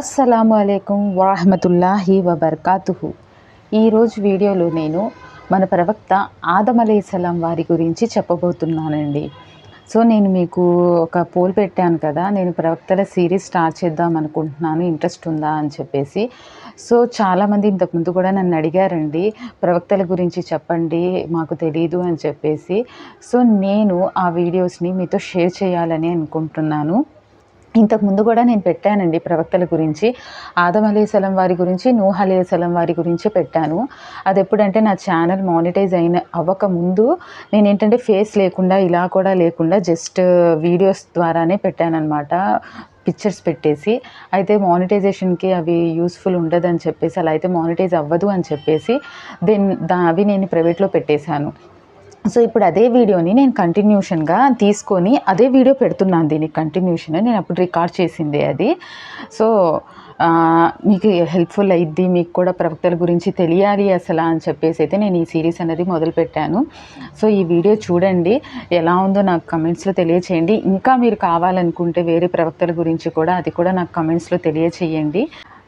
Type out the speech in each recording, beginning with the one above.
అస్సలాము అలైకుం వరహమతుల్లాహి వబర్కాతుహు. ఈరోజు వీడియోలో నేను మన ప్రవక్త ఆదం అలైహిస్సలాం వారి గురించి చెప్పబోతున్నానండి. సో నేను మీకు ఒక పోల్ పెట్టాను కదా నేను ప్రవక్తల సిరీస్ స్టార్ట్ చేద్దాం అనుకుంటున్నాను ఇంట్రెస్ట్ ఉందా అని చెప్పేసి. సో చాలామంది ఇంతకుముందు కూడా నన్ను అడిగారండి ప్రవక్తల గురించి చెప్పండి మాకు తెలియదు అని చెప్పేసి. సో నేను ఆ వీడియోస్ని మీతో షేర్ చేయాలని అనుకుంటున్నాను. ఇంతకు ముందు కూడా నేను పెట్టానండి ప్రవక్తల గురించి. ఆదం అలీసలం వారి గురించి నూహ్ అలీసలం వారి గురించి పెట్టాను. అది ఎప్పుడంటే నా ఛానల్ మానిటైజ్ అయిన అవ్వకముందు నేను ఏంటంటే ఫేస్ లేకుండా ఇలా కూడా లేకుండా జస్ట్ వీడియోస్ ద్వారానే పెట్టానమాట పిక్చర్స్ పెట్టేసి అయితే మానిటైజేషన్కి అవి యూస్ఫుల్ ఉండదని చెప్పేసి అలా అయితే మానిటైజ్ అవ్వదు అని చెప్పేసి దెన్ దా అవి నేను ప్రైవేట్లో పెట్టేశాను. సో ఇప్పుడు అదే వీడియోని నేను కంటిన్యూషన్గా తీసుకొని అదే వీడియో పెడుతున్నాను దీనికి కంటిన్యూషన్ నేను అప్పుడు రికార్డ్ చేసింది అది. సో మీకు హెల్ప్ఫుల్ అయ్యిద్ది మీకు కూడా ప్రవక్తల గురించి తెలియాలి అసలు అని చెప్పేసి అయితే నేను ఈ సిరీస్ అనేది మొదలుపెట్టాను సో ఈ వీడియో చూడండి ఎలా ఉందో నాకు కమెంట్స్లో తెలియచేయండి. ఇంకా మీరు కావాలనుకుంటే వేరే ప్రవక్తల గురించి కూడా అది కూడా నాకు కమెంట్స్లో తెలియచేయండి.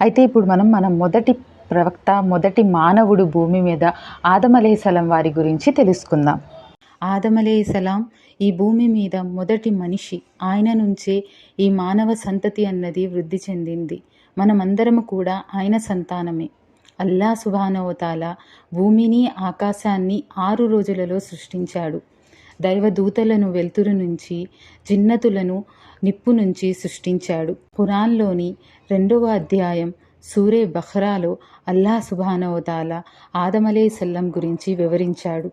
అయితే ఇప్పుడు మనం మన మొదటి ప్రవక్త మొదటి మానవుడు భూమి మీద ఆదమలేసలం వారి గురించి తెలుసుకుందాం. ఆదమలేసలాం ఈ భూమి మీద మొదటి మనిషి ఆయన నుంచే ఈ మానవ సంతతి అన్నది వృద్ధి చెందింది. మనమందరము కూడా ఆయన సంతానమే. అల్లా సుభానవతాల భూమిని ఆకాశాన్ని ఆరు రోజులలో సృష్టించాడు. దైవదూతలను వెలుతురు నుంచి జిన్నతులను నిప్పు నుంచి సృష్టించాడు. పురాణ్లోని రెండవ అధ్యాయం సూరే బహ్రాలో అల్లా సుబానవతాల ఆదమలే సల్లం గురించి వివరించాడు.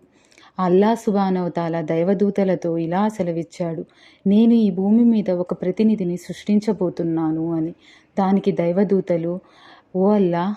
అల్లా సుబానవతాల దైవదూతలతో ఇలా సెలవిచ్చాడు నేను ఈ భూమి మీద ఒక ప్రతినిధిని సృష్టించబోతున్నాను అని. దానికి దైవదూతలు ఓ అల్లా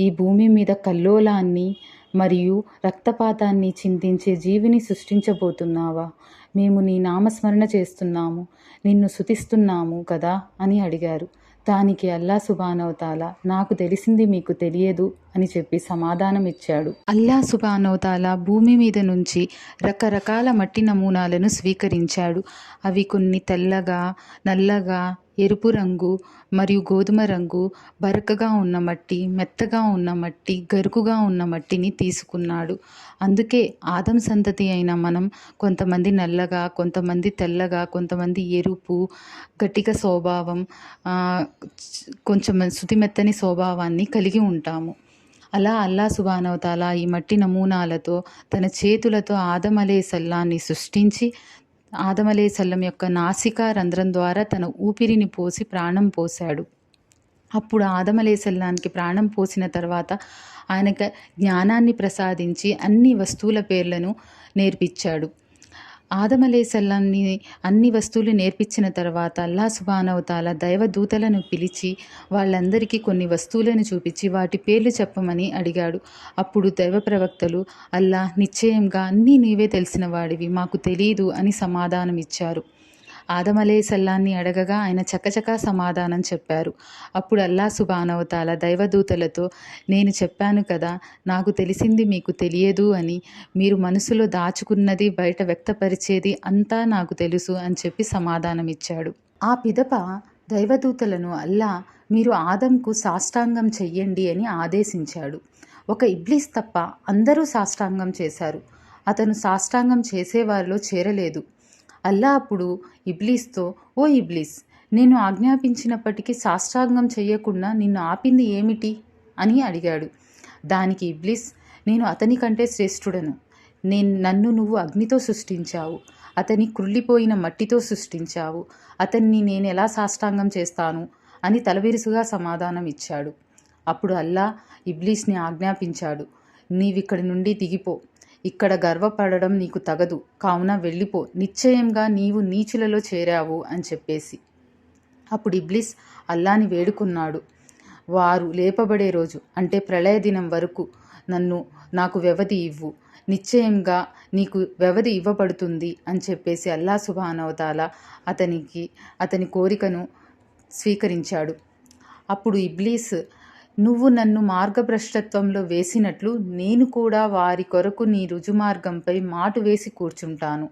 ఈ భూమి మీద కల్లోలాన్ని మరియు రక్తపాతాన్ని చిందించే జీవిని సృష్టించబోతున్నావా? మేము నీ నామస్మరణ చేస్తున్నాము నిన్ను శుతిస్తున్నాము కదా అని అడిగారు. దానికి అల్లా సుబానవతాల నాకు తెలిసింది మీకు తెలియదు అని చెప్పి సమాధానం ఇచ్చాడు. అల్లా సుబానవతాల భూమి మీద నుంచి రకరకాల మట్టి నమూనాలను స్వీకరించాడు. అవి కొన్ని తెల్లగా నల్లగా ఎరుపు రంగు మరియు గోధుమ రంగు బరకగా ఉన్న మట్టి మెత్తగా ఉన్న మట్టి గరుకుగా ఉన్న మట్టిని తీసుకున్నాడు. అందుకే ఆదం సంతతి అయిన మనం కొంతమంది నల్లగా కొంతమంది తెల్లగా కొంతమంది ఎరుపు గట్టిక స్వభావం కొంచెం శుతిమెత్తని స్వభావాన్ని కలిగి ఉంటాము. అలా అల్లా సుబానవతాల ఈ మట్టి నమూనాలతో తన చేతులతో ఆదమలే సల్లాన్ని సృష్టించి ఆదమలేసల్లం యొక్క నాసికా రంధ్రం ద్వారా తన ఊపిరిని పోసి ప్రాణం పోశాడు. అప్పుడు ఆదమలేసల్లానికి ప్రాణం పోసిన తర్వాత ఆయనకు జ్ఞానాన్ని ప్రసాదించి అన్ని వస్తువుల పేర్లను నేర్పించాడు. ఆదమలేసల్లాన్ని అన్ని వస్తువులు నేర్పించిన తర్వాత అల్లా సుబానవతాల దైవదూతలను పిలిచి వాళ్ళందరికీ కొన్ని వస్తువులను చూపించి వాటి పేర్లు చెప్పమని అడిగాడు. అప్పుడు దైవ ప్రవక్తలు అల్లా నిశ్చయంగా అన్నీ నీవే తెలిసిన వాడివి మాకు తెలియదు అని సమాధానం ఇచ్చారు ఆదమలే సల్లాన్ని అడగగా ఆయన చకచకా సమాధానం చెప్పారు. అప్పుడు అల్లా సుబానవతాల దైవదూతలతో నేను చెప్పాను కదా నాకు తెలిసింది మీకు తెలియదు అని మీరు మనసులో దాచుకున్నది బయట వ్యక్తపరిచేది అంతా నాకు తెలుసు అని చెప్పి సమాధానం ఇచ్చాడు. ఆ పిదప దైవదూతలను అల్లా మీరు ఆదంకు సాష్టాంగం చెయ్యండి అని ఆదేశించాడు. ఒక ఇబ్లీస్ తప్ప అందరూ సాష్టాంగం చేశారు. అతను సాష్టాంగం చేసేవారిలో చేరలేదు. అల్లా అప్పుడు ఇబ్లీస్తో ఓ ఇబ్లీస్ నేను ఆజ్ఞాపించినప్పటికీ సాష్టాంగం చేయకుండా నిన్ను ఆపింది ఏమిటి? అని అడిగాడు. దానికి ఇబ్లీస్ నేను అతని కంటే శ్రేష్ఠుడను. నేను నన్ను నువ్వు అగ్నితో సృష్టించావు. అతని కృళ్ళిపోయిన మట్టితో సృష్టించావు. అతన్ని నేను ఎలా సాష్టాంగం చేస్తాను? అని తలవిరుసుగా సమాధానం ఇచ్చాడు. అప్పుడు అల్లా ఇబ్లీస్ని ఆజ్ఞాపించాడు. నీవిక్కడి నుండి దిగిపో. ఇక్కడ గర్వపడడం నీకు తగదు. కావున వెళ్ళిపో. నిశ్చయంగా నీవు నీచులలో చేరావు అని చెప్పేసి. అప్పుడు ఇబ్లీస్ అల్లాని వేడుకున్నాడు. వారు లేపబడే రోజు అంటే ప్రళయ దినం వరకు నన్ను నాకు వ్యవధి ఇవ్వు. నిశ్చయంగా నీకు వ్యవధి ఇవ్వబడుతుంది అని చెప్పేసి అల్లా సుభానవతాల అతనికి అతని కోరికను స్వీకరించాడు. అప్పుడు ఇబ్లీస్ నువ్వు నన్ను మార్గభ్రష్టత్వంలో వేసినట్లు నేను కూడా వారి కొరకు నీ రుజుమార్గంపై మాటు వేసి కూర్చుంటాను.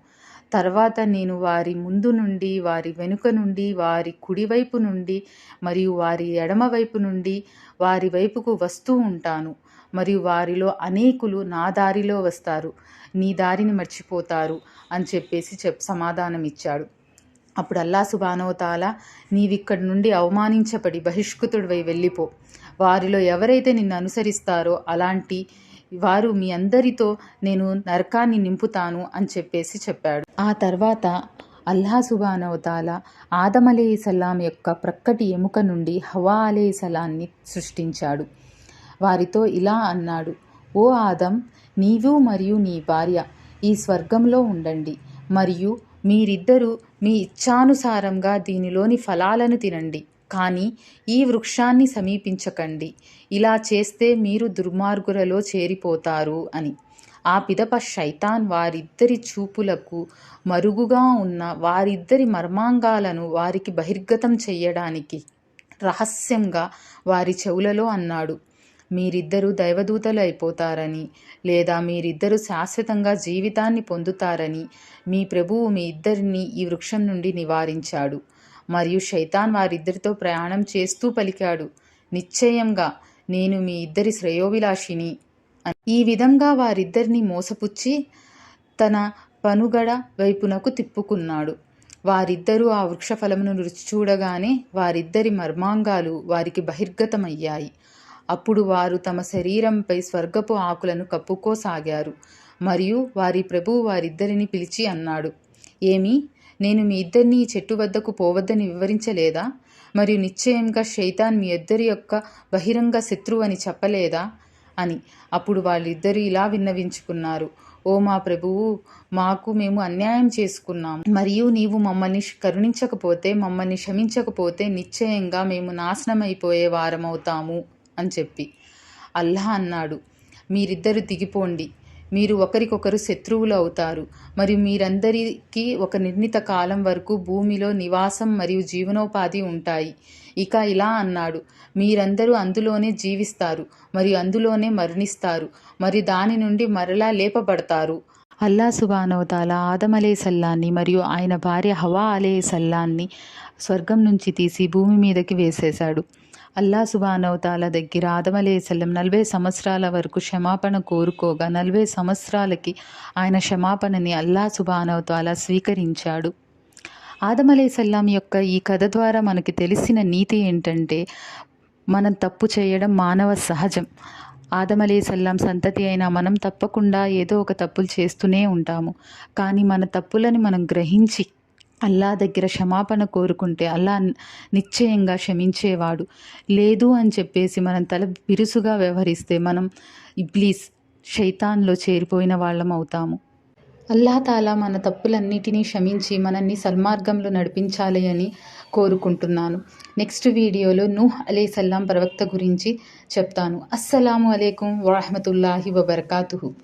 తర్వాత నేను వారి ముందు నుండి వారి వెనుక నుండి వారి కుడివైపు నుండి మరియు వారి ఎడమవైపు నుండి వారి వైపుకు వస్తూ ఉంటాను. మరియు వారిలో అనేకులు నా దారిలో వస్తారు. నీ దారిని మర్చిపోతారు అని చెప్పేసి చెప్ సమాధానం ఇచ్చాడు అప్పుడు అల్లా సుబానవతాల నీవిక్కడి నుండి అవమానించబడి బహిష్కృతుడివై వెళ్ళిపో. వారిలో ఎవరైతే నిన్ను అనుసరిస్తారో అలాంటి వారు మీ అందరితో నేను నరకాన్ని నింపుతాను అని చెప్పేసి చెప్పాడు. ఆ తర్వాత అల్లా సుబానవతాల ఆదం అలీ సలాం యొక్క ప్రక్కటి ఎముక నుండి హవా అలీ సలాన్ని సృష్టించాడు. వారితో ఇలా అన్నాడు ఓ ఆదం నీవు మరియు నీ భార్య ఈ స్వర్గంలో ఉండండి మరియు మీరిద్దరూ మీ ఇచ్ఛానుసారంగా దీనిలోని ఫలాలను తినండి. కానీ ఈ వృక్షాన్ని సమీపించకండి. ఇలా చేస్తే మీరు దుర్మార్గులలో చేరిపోతారు అని. ఆ పిదప శైతాన్ వారిద్దరి చూపులకు మరుగుగా ఉన్న వారిద్దరి మర్మాంగాలను వారికి బహిర్గతం చెయ్యడానికి రహస్యంగా వారి చెవులలో అన్నాడు. మీరిద్దరూ దైవదూతలు అయిపోతారని లేదా మీరిద్దరూ శాశ్వతంగా జీవితాన్ని పొందుతారని మీ ప్రభువు మీ ఇద్దరిని ఈ వృక్షం నుండి నివారించాడు. మరియు శైతాన్ వారిద్దరితో ప్రయాణం చేస్తూ పలికాడు. నిశ్చయంగా నేను మీ ఇద్దరి శ్రేయోభిలాషిని. ఈ విధంగా వారిద్దరిని మోసపుచ్చి తన పనుగడ వైపునకు తిప్పుకున్నాడు. వారిద్దరూ ఆ వృక్షఫలమును రుచి చూడగానే వారిద్దరి మర్మాంగాలు వారికి బహిర్గతమయ్యాయి. అప్పుడు వారు తమ శరీరంపై స్వర్గపు ఆకులను కప్పుకోసాగారు. మరియు వారి ప్రభువు వారిద్దరిని పిలిచి అన్నాడు ఏమి? నేను మీ ఇద్దరిని ఈ చెట్టు వద్దకు పోవద్దని వివరించలేదా? మరియు నిశ్చయంగా శైతాన్ మీ ఇద్దరి యొక్క బహిరంగ శత్రువు అని చెప్పలేదా? అని. అప్పుడు వాళ్ళిద్దరూ ఇలా విన్నవించుకున్నారు. ఓ మా ప్రభువు మాకు మేము అన్యాయం చేసుకున్నాము. మరియు నీవు మమ్మల్ని కరుణించకపోతే మమ్మల్ని క్షమించకపోతే నిశ్చయంగా మేము నాశనమైపోయే వారమవుతాము అని చెప్పి. అల్లా అన్నాడు. మీరిద్దరు దిగిపోండి. మీరు ఒకరికొకరు శత్రువులు అవుతారు. మరియు మీరందరికీ ఒక నిర్ణీత కాలం వరకు భూమిలో నివాసం మరియు జీవనోపాధి ఉంటాయి. ఇక ఇలా అన్నాడు. మీరందరూ అందులోనే జీవిస్తారు మరియు అందులోనే మరణిస్తారు మరియు దాని నుండి మరలా లేపబడతారు. అల్లా సుబానవతాల ఆదం అలే సల్లాన్ని మరియు ఆయన భార్య హవా అలే సల్లాన్ని స్వర్గం నుంచి తీసి భూమి మీదకి వేసేశాడు. అల్లా సుబానవతాల దగ్గర ఆదం అలే నలభై సంవత్సరాల వరకు క్షమాపణ కోరుకోగా నలభై సంవత్సరాలకి ఆయన క్షమాపణని అల్లా సుబానవతాల స్వీకరించాడు. ఆదం సల్లాం యొక్క ఈ కథ ద్వారా మనకి తెలిసిన నీతి ఏంటంటే మనం తప్పు చేయడం మానవ సహజం. ఆదం సల్లాం సంతతి అయినా మనం తప్పకుండా ఏదో ఒక తప్పులు చేస్తూనే ఉంటాము. కానీ మన తప్పులని మనం గ్రహించి అల్లా దగ్గర క్షమాపణ కోరుకుంటే అల్లా నిశ్చయంగా క్షమించేవాడు. లేదు అని చెప్పేసి మనం తల బిరుసుగా వ్యవహరిస్తే మనం ఇబ్లీస్ శైతాన్లో చేరిపోయిన వాళ్ళం అవుతాము. అల్లాతాలా మన తప్పులన్నిటినీ క్షమించి మనల్ని సన్మార్గంలో నడిపించాలి అని కోరుకుంటున్నాను. నెక్స్ట్ వీడియోలో నూహ్ అలే సల్లాం ప్రవక్త గురించి చెప్తాను. అస్సలాము అలైకుం వరహమతుల్లాహి వబర్కాతుహు.